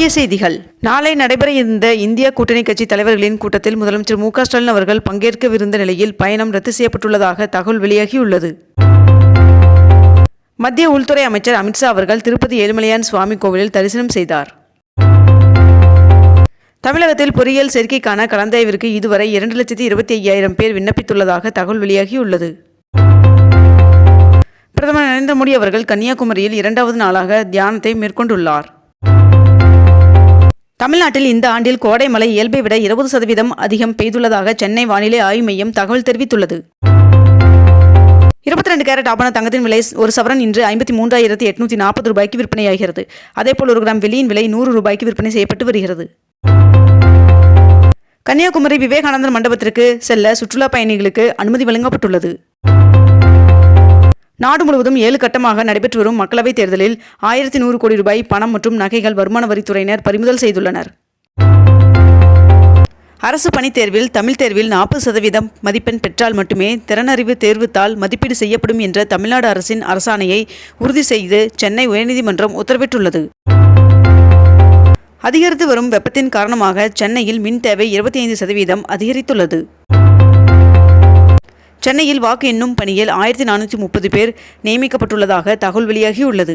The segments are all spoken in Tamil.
முக்கிய செய்திகள். நாளை நடைபெற இருந்த இந்திய கூட்டணி கட்சி தலைவர்களின் கூட்டத்தில் முதலமைச்சர் மு ஸ்டாலின் அவர்கள் பங்கேற்கவிருந்த நிலையில் பயணம் ரத்து செய்யப்பட்டுள்ளதாக தகவல் வெளியாகியுள்ளது. மத்திய உள்துறை அமைச்சர் அமித்ஷா அவர்கள் திருப்பதி ஏழுமலையான் சுவாமி கோவிலில் தரிசனம் செய்தார். தமிழகத்தில் பொறியியல் சேர்க்கைக்கான கலந்தாய்விற்கு இதுவரை இரண்டு லட்சத்தி இருபத்தி ஐயாயிரம் பேர் விண்ணப்பித்துள்ளதாக தகவல் வெளியாகியுள்ளது. பிரதமர் நரேந்திர மோடி அவர்கள் கன்னியாகுமரியில் இரண்டாவது நாளாக தியானத்தை மேற்கொண்டுள்ளார். தமிழ்நாட்டில் இந்த ஆண்டில் கோடை மழை இயல்பை விட இருபது சதவீதம் அதிகம் பெய்துள்ளதாக சென்னை வானிலை ஆய்வு மையம் தகவல் தெரிவித்துள்ளது. இருபத்தி ரெண்டு கேரட் ஆபண தங்கத்தின் விலை ஒரு சவரன் இன்று ஐம்பத்தி மூன்றாயிரத்தி எட்நூத்தி நாற்பது ரூபாய்க்கு விற்பனையாகிறது. அதேபோல் ஒரு கிராம் வெள்ளியின் விலை நூறு ரூபாய்க்கு விற்பனை செய்யப்பட்டு வருகிறது. கன்னியாகுமரி விவேகானந்தர் மண்டபத்திற்கு செல்ல சுற்றுலா பயணிகளுக்கு அனுமதி வழங்கப்பட்டுள்ளது. நாடு முழுவதும் ஏழு கட்டமாக நடைபெற்று வரும் மக்களவைத் தேர்தலில் ஆயிரத்தி நூறு கோடி ரூபாய் பணம் மற்றும் நகைகள் வருமான வரித்துறையினர் பறிமுதல் செய்துள்ளனர். அரசு பணித் தேர்வில் தமிழ் தேர்வில் நாற்பது சதவீதம் மதிப்பெண் பெற்றால் மட்டுமே திறனறிவு தேர்வுத்தாள் மதிப்பீடு செய்யப்படும் என்ற தமிழ்நாடு அரசின் அரசாணையை உறுதி செய்து சென்னை உயர்நீதிமன்றம் உத்தரவிட்டுள்ளது. அதிகரித்து வரும் வெப்பத்தின் காரணமாக சென்னையில் மின் தேவை இருபத்தி ஐந்து சதவீதம் அதிகரித்துள்ளது. சென்னையில் வாக்கு எண்ணும் பணியில் ஆயிரத்தி நானூற்றி முப்பது பேர் நியமிக்கப்பட்டுள்ளதாக தகவல் வெளியாகியுள்ளது.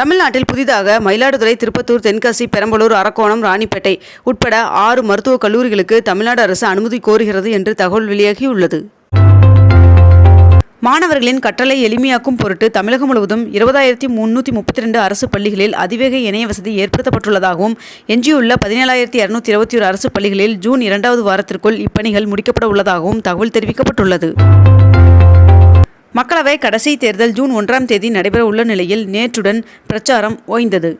தமிழ்நாட்டில் புதிதாக மயிலாடுதுறை திருப்பத்தூர் தென்காசி பெரம்பலூர் அரக்கோணம் ராணிப்பேட்டை உட்பட ஆறு மருத்துவக் கல்லூரிகளுக்கு தமிழ்நாடு அரசு அனுமதி கோருகிறது என்று தகவல் வெளியாகியுள்ளது. மாணவர்களின் கற்றலை எளிமையாக்கும் பொருட்டு தமிழகம் முழுவதும் இருபதாயிரத்தி முன்னூற்றி முப்பத்தி ரெண்டு அரசு பள்ளிகளில் அதிவேக இணைய வசதி ஏற்படுத்தப்பட்டுள்ளதாகவும் எஞ்சியுள்ள பதினேழாயிரத்தி இரநூத்தி இருபத்தி ஒரு அரசு பள்ளிகளில் ஜூன் இரண்டாவது வாரத்திற்குள் இப்பணிகள் முடிக்கப்பட உள்ளதாகவும் தகவல் தெரிவிக்கப்பட்டுள்ளது. மக்களவை கடைசி தேர்தல் ஜூன் ஒன்றாம் தேதி நடைபெற உள்ள நிலையில் நேற்றுடன் பிரச்சாரம் ஓய்ந்தது.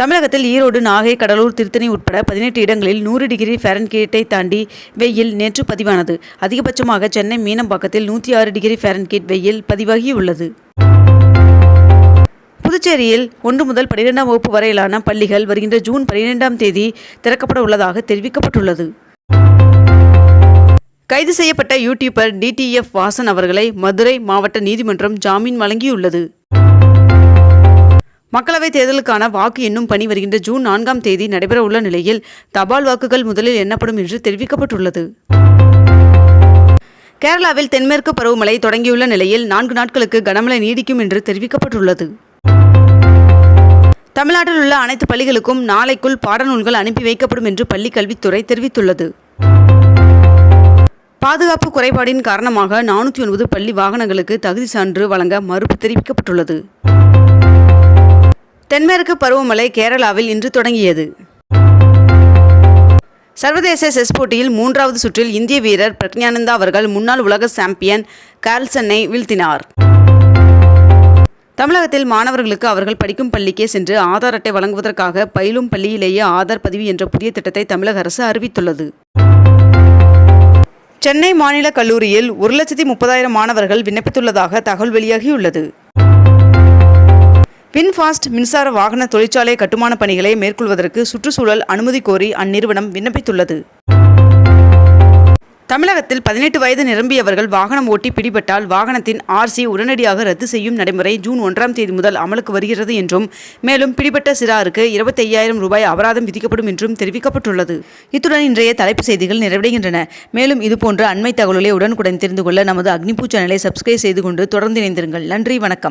தமிழகத்தில் ஈரோடு நாகை கடலூர் திருத்தணி உட்பட பதினெட்டு இடங்களில் நூறு டிகிரி ஃபேரன்கீட்டை தாண்டி வெயில் நேற்று பதிவானது. அதிகபட்சமாக சென்னை மீனம்பாக்கத்தில் நூற்றி ஆறு டிகிரி ஃபேரன்கீட் வெயில் பதிவாகியுள்ளது. புதுச்சேரியில் ஒன்று முதல் பனிரெண்டாம் வகுப்பு வரையிலான பள்ளிகள் வருகின்ற ஜூன் பனிரெண்டாம் தேதி திறக்கப்பட உள்ளதாக தெரிவிக்கப்பட்டுள்ளது. கைது செய்யப்பட்ட யூடியூபர் டிடிஎஃப் வாசன் அவர்களை மதுரை மாவட்ட நீதிமன்றம் ஜாமீன் வழங்கியுள்ளது. மக்களவைத் தேர்தலுக்கான வாக்கு எண்ணும் பணி வருகின்ற ஜூன் நான்காம் தேதி நடைபெறவுள்ள நிலையில் தபால் வாக்குகள் முதலில் எண்ணப்படும் என்று தெரிவிக்கப்பட்டுள்ளது. கேரளாவில் தென்மேற்கு பருவமழை தொடங்கியுள்ள நிலையில் நான்கு நாட்களுக்கு கனமழை நீடிக்கும் என்று தெரிவிக்கப்பட்டுள்ளது. தமிழ்நாட்டில் உள்ள அனைத்து பள்ளிகளுக்கும் நாளைக்குள் பாடநூல்கள் அனுப்பி வைக்கப்படும் என்று பள்ளிக் கல்வித்துறை தெரிவித்துள்ளது. பாதுகாப்பு குறைபாடின் காரணமாக நானூற்றி ஒன்பது பள்ளி வாகனங்களுக்கு தகுதி சான்று வழங்க மறுப்பு தெரிவிக்கப்பட்டுள்ளது. தென்மேற்கு பருவமழை கேரளாவில் இன்று தொடங்கியது. சர்வதேச செஸ் போட்டியில் மூன்றாவது சுற்றில் இந்திய வீரர் பிரக்ஞானந்தா அவர்கள் முன்னாள் உலக சாம்பியன் கார்ல்சனை வீழ்த்தினார். தமிழகத்தில் மாணவர்களுக்கு அவர்கள் படிக்கும் பள்ளிக்கே சென்று ஆதார் அட்டை வழங்குவதற்காக பயிலும் பள்ளியிலேயே ஆதார் பதிவு என்ற புதிய திட்டத்தை தமிழக அரசு அறிவித்துள்ளது. சென்னை மாநில கல்லூரியில் ஒரு லட்சத்தி முப்பதாயிரம் மாணவர்கள் விண்ணப்பித்துள்ளதாக தகவல் வெளியாகியுள்ளது. பின்ஃபாஸ்ட் மின்சார வாகன தொழிற்சாலை கட்டுமான பணிகளை மேற்கொள்வதற்கு சுற்றுச்சூழல் அனுமதி கோரி அந்நிறுவனம் விண்ணப்பித்துள்ளது. தமிழகத்தில் பதினெட்டு வயது நிரம்பியவர்கள் வாகனம் ஓட்டி பிடிபட்டால் வாகனத்தின் ஆர்சி உடனடியாக ரத்து செய்யும் நடைமுறை ஜூன் ஒன்றாம் தேதி முதல் அமலுக்கு வருகிறது என்றும் மேலும் பிடிபட்ட சிறாருக்கு இருபத்தி ஐயாயிரம் ரூபாய் அபராதம் விதிக்கப்படும் என்றும் தெரிவிக்கப்பட்டுள்ளது. இத்துடன் இன்றைய தலைப்பு செய்திகள் நிறைவடைகின்றன. மேலும் இதுபோன்ற அண்மை தகவல்களை உடனுக்குடன் தெரிந்து கொள்ள நமது அக்னிபூ சேனலை சப்ஸ்கிரைப் செய்து கொண்டு தொடர்ந்து இணைந்திருங்கள். நன்றி வணக்கம்.